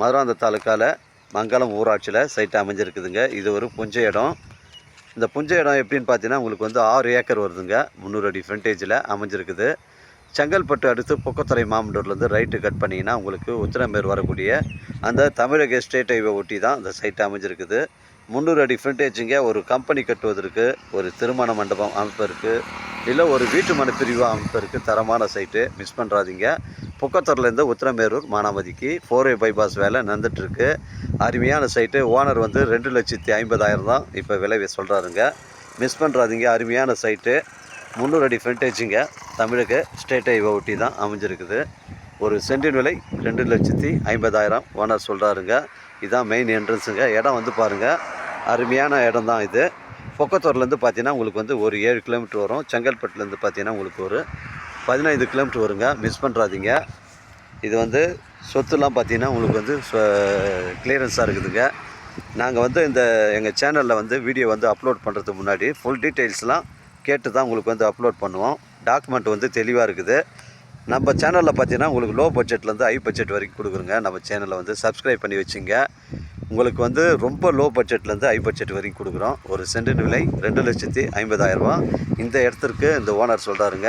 மதுராந்த தாலுக்காவில் மங்கலம் ஊராட்சியில் சைட் அமைஞ்சிருக்குதுங்க. இது ஒரு புஞ்சை இடம். இந்த புஞ்சை இடம் எப்படின்னு பார்த்தீங்கன்னா உங்களுக்கு வந்து ஆறு ஏக்கர் வருதுங்க. முந்நூறு அடி ஃப்ரண்டேஜில் அமைஞ்சிருக்குது. செங்கல்பட்டு அடுத்து பொக்கத்துறை மாமண்டூர்லேருந்து ரைட்டு கட் பண்ணிங்கன்னா உங்களுக்கு உத்திரமேர் வரக்கூடிய அந்த தமிழக ஸ்டேட் ஹைவே ஒட்டி தான் அந்த சைட் அமைஞ்சிருக்குது. முந்நூறு அடி ஃப்ரண்டேஜுங்க ஒரு கம்பெனி கட்டுவதற்கு ஒரு திருமண மண்டபம் அமைப்பதற்கு இல்லை ஒரு வீட்டு மன பிரிவு இருக்குது தரமான சைட்டு மிஸ் பண்ணுறாதீங்க புக்கத்தூர்லேருந்து உத்திரமேரூர் மானாமதிக்கு ஃபோர் வே பைபாஸ் வேலை நடந்துட்டுருக்கு. அருமையான சைட்டு ஓனர் வந்து ரெண்டு லட்சத்தி ஐம்பதாயிரம் தான் இப்போ விலை சொல்கிறாருங்க மிஸ் பண்ணுறாதீங்க அருமையான சைட்டு முந்நூறு அடி ஃப்ரண்டேஜுங்க தமிழக ஸ்டேட் ஹைவே ஒட்டி தான் அமைஞ்சிருக்குது. ஒரு சென்டின் விலை ரெண்டு லட்சத்தி ஐம்பதாயிரம் ஓனர் சொல்கிறாருங்க இதுதான் மெயின் என்ட்ரன்ஸுங்க இடம் வந்து பாருங்கள் அருமையான இடம் தான் இது. பொக்கத்தூர்லேருந்து பார்த்தீங்கன்னா உங்களுக்கு வந்து ஒரு ஏழு கிலோமீட்டர் வரும். செங்கல்பட்டுலேருந்து பார்த்தீங்கன்னா உங்களுக்கு ஒரு பதினைந்து கிலோமீட்டர் வருங்க. மிஸ் பண்ணுறாதீங்க இது வந்து சொத்துலாம் பார்த்தீங்கன்னா உங்களுக்கு வந்து கிளியரன்ஸாக இருக்குதுங்க. நாங்கள் வந்து இந்த எங்கள் சேனலில் வந்து வீடியோ வந்து அப்லோட் பண்ணுறதுக்கு முன்னாடி ஃபுல் டீட்டெயில்ஸ்லாம் கேட்டு தான் உங்களுக்கு வந்து அப்லோட் பண்ணுவோம். டாக்குமெண்ட் வந்து தெளிவாக இருக்குது. நம்ம சேனலில் பார்த்தீங்கன்னா உங்களுக்கு லோ பட்ஜெட்லேருந்து ஹை பட்ஜெட் வரைக்கும் கொடுக்குறோங்க. நம்ம சேனலை வந்து சப்ஸ்கிரைப் பண்ணி வச்சுங்க. உங்களுக்கு வந்து ரொம்ப லோ பட்ஜெட்லேருந்து ஹை பட்ஜெட் வரைக்கும் கொடுக்குறோம். ஒரு சென்டின் விலை ரெண்டு லட்சத்தி ஐம்பதாயிரரூபா இந்த இடத்திற்கு இந்த ஓனர் சொல்கிறாருங்க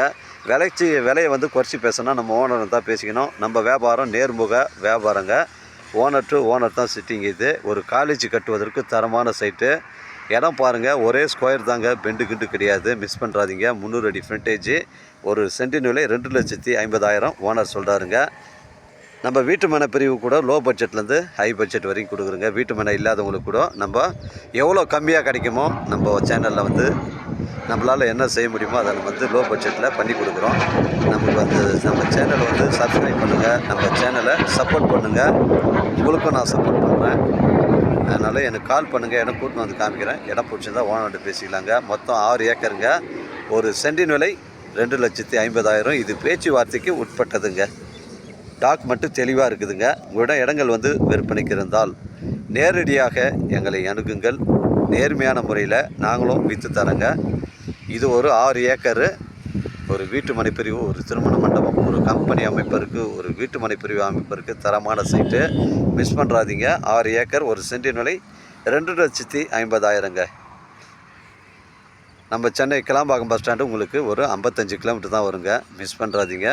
விலைச்சி விலையை வந்து குறைச்சி பேசணும் நம்ம ஓனர் தான் பேசிக்கணும். நம்ம வியாபாரம் நேர்முக வியாபாரங்க. ஓனர் டு ஓனர் தான் சிட்டிங் இது. ஒரு காலேஜ் கட்டுவதற்கு தரமான சைட்டு இடம் பாருங்கள் ஒரே ஸ்கொயர் தாங்க. பெண்டு கிண்டு கிடையாது. மிஸ் பண்ணுறாதீங்க முந்நூறு அடி ஃப்ரண்டேஜ் ஒரு சென்டின் விலை ரெண்டு லட்சத்தி ஐம்பதாயிரம் ஓனர் சொல்கிறாருங்க நம்ம வீட்டு மனை பிரிவு கூட லோ பட்ஜெட்லேருந்து ஹை பட்ஜெட் வரைக்கும் கொடுக்குறோங்க. வீட்டு மனை இல்லாதவங்களுக்கு கூட நம்ம எவ்வளோ கம்மியாக கிடைக்குமோ நம்ம சேனலில் வந்து நம்மளால் என்ன செய்ய முடியுமோ அதை நம்ம வந்து லோ பட்ஜெட்டில் பண்ணி கொடுக்குறோம். நமக்கு வந்து நம்ம சேனலை வந்து சப்ஸ்கிரைப் பண்ணுங்கள் நம்ம சேனலை சப்போர்ட் பண்ணுங்கள் உங்களுக்கும் நான் சப்போர்ட் பண்ணுறேன் அதனால் எனக்கு கால் பண்ணுங்கள் இடம் கூட்டின்னு வந்து காமிக்கிறேன். இடம் பிடிச்சிருந்தா ஓனர்கிட்ட பேசிக்கலாங்க. மொத்தம் ஆறு ஏக்கருங்க. ஒரு சென்டின் விலை ரெண்டு லட்சத்தி ஐம்பதாயிரம். இது பேச்சுவார்த்தைக்கு உட்பட்டதுங்க. டாக் மட்டும் தெளிவாக இருக்குதுங்க. உங்களிடம் இடங்கள் வந்து விற்பனைக்கு இருந்தால் நேரடியாக எங்களை அணுகுங்கள். நேர்மையான முறையில் நாங்களும் விற்று தரங்க. இது ஒரு ஆறு ஏக்கரு ஒரு வீட்டு மனைப்பிரிவு ஒரு திருமண மண்டபம் ஒரு கம்பெனி அமைப்பிற்கு ஒரு வீட்டு மனைப்பிரிவு அமைப்பிற்கு தரமான சைட்டு. மிஸ் பண்ணுறாதீங்க ஆறு ஏக்கர் ஒரு சென்டின் விலை ரெண்டு லட்சத்தி ஐம்பதாயிரங்க. நம்ம சென்னை கிளாம்பாக்கம் பஸ் ஸ்டாண்டு உங்களுக்கு ஒரு ஐம்பத்தஞ்சு கிலோமீட்டர் தான் வருங்க. மிஸ் பண்ணுறாதீங்க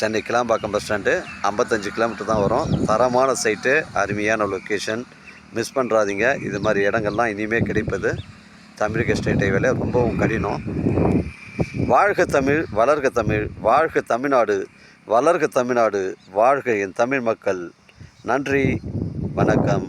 சென்னை கிளாம்பாக்கம் பஸ் ஸ்டாண்டு ஐம்பத்தஞ்சு கிலோமீட்டர் தான் வரும். தரமான சைட்டு அருமையான லொக்கேஷன் மிஸ் பண்ணுறாதீங்க இது மாதிரி இடங்கள்லாம் இனிமேல் கிடைப்பது. தமிழக ஸ்டேட் ஹைவேல ரொம்பவும் கடினம். வாழ்க தமிழ் வளர்க தமிழ் வாழ்க தமிழ்நாடு வளர்க தமிழ்நாடு வாழ்க என் தமிழ் மக்கள். நன்றி வணக்கம்.